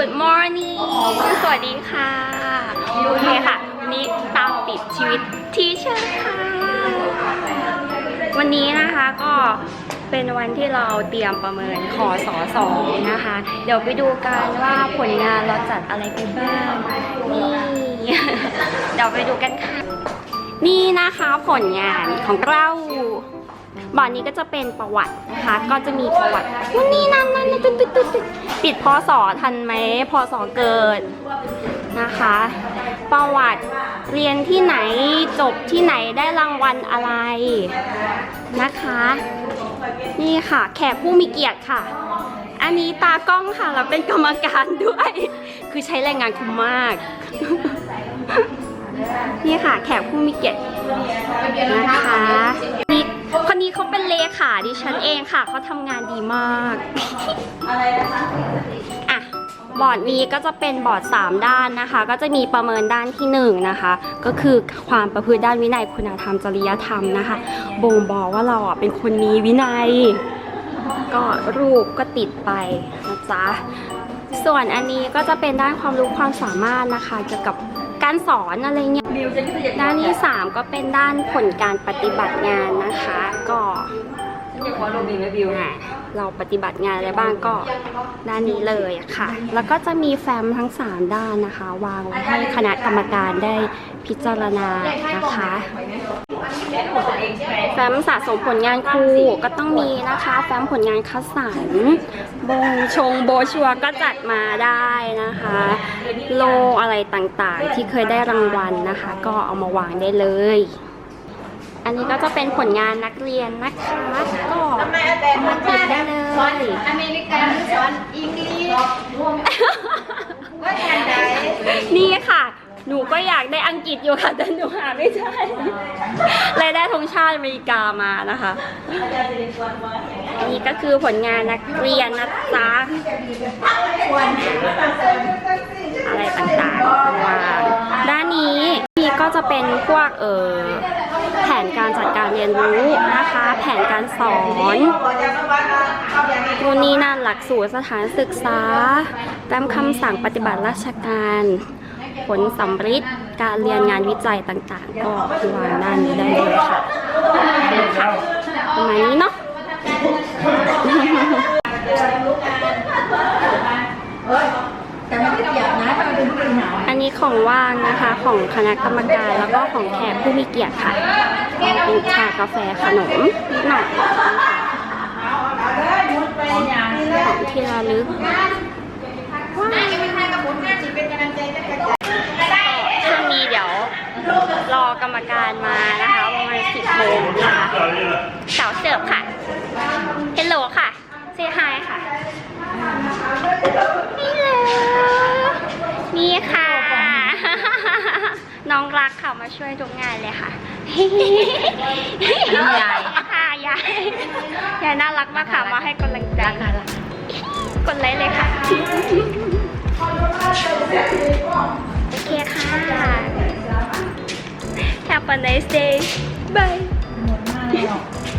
Good morning สวัสดีค่ะ โอเคค่ะ วันนี้ตามติดชีวิตทีเชอร์ค่ะ วันนี้นะคะก็เป็นวันที่เราเตรียมประเมินขอสอสองนะคะ เดี๋ยวไปดูกันว่าผลงานเราจัดอะไรไปบ้าง นี่ เดี๋ยวไปดูกันค่ะ นี่นะคะผลงานของเรา บอร์ดนี้ก็จะเป็นประวัตินะคะ ก็จะมีประวัตินู่นนี่นั่นนั่นตึ๊ดตึ๊ดตึ๊ดตึ๊ดปิดพศทันไหมพศเกิดนะคะ ประวัติเรียนที่ไหนจบที่ไหนได้รางวัลอะไรนะคะ นี่ค่ะแขกผู้มีเกียรติค่ะ อันนี้ตากล้องค่ะแล้วเป็นกรรมการด้วย คือใช้แรงงานคุ้มมาก นี่ค่ะแขกผู้มีเกียรตินะคะ นี่คนนี้เขาเป็นเลขาดิฉันเองค่ะเขาทำงานดีมากอะบอร์ดนี้ก็จะเป็นบอร์ด 3 ด้านนะคะ ก็จะมีประเมินด้านที่1นะคะ ก็คือความประพฤติด้านวินัยคุณธรรมจริยธรรมนะคะ บ่งบอกว่าเราอะเป็นคนมีวินัย ก็รูปก็ติดไปนะจ๊ะ ส่วนอันนี้ก็จะเป็นด้านความรู้ความสามารถนะคะเกี่ยวกับการสอนอะไรเงี้ยด้านที่3ก็เป็นด้านผลการปฏิบัติงานนะคะ ก็เราปฏิบัติงานอะไรบ้างก็ด้านนี้เลยค่ะ แล้วก็จะมีแฟ้มทั้ง 3 ด้านนะคะ วางไว้ให้คณะกรรมการได้พิจารณานะคะ ฟ้มสะสมผลงานครูก็ต้องมีนะคะ แฟ้มผลงานคัดสรรบงชงโบชัวร์ก็จัดมาได้นะคะ โลอะไรต่างๆ ที่เคยได้รางวัลนะคะ ก็เอามาวางได้เลย อันนี้ก็จะเป็นผลงานนักเรียนนะคะก็เอามาติดได้เลยอเมริกันสอนอังกฤษว่าการใดนี่ค่ะหนูก็ อยากได้อังกฤษอยู่ค่ะแต่หนูหาไม่ได้เลยได้ธงชาติอเมริกามานะคะอันนี้ก็คือผลงานนักเรียนนะจ๊ะอะไรต่างๆวาด้านนี้นี่ก็จะเป็นพวกเออแผนการจัดการเรียนรู้นะคะ แผนการสอนนู่นนี่นั่นหลักสูตรสถานศึกษาตามคำสั่งปฏิบัติราชการ ผลสำริดการเรียนงานวิจัยต่างๆ ก็วางด้านนี้ได้เลยค่ะค่ะประมาณนี้เนาะอันนี้ของว่างนะคะของคณะกรรมการแล้วก็ของแขกผู้มีเกียรติค่ะเป็นชากาแฟขนมนิดหน่อยของที่ระลึกช่วงนี้เดี๋ยวรอ กรรมการมานะคะประมาณ10โมงนะคะสาวเสิร์ฟค่ะเฮลโหลค่ะเซฮายค่ะนี่เลยนี่ค่ะ น้องรักค่ะมาช่วยทุกงานเลยค่ะยายค่ะยายยายน่ารักมากค่ะมาให้กำลังใจกดไลค์เลยค่ะ โอเคค่ะ Have a nice day bye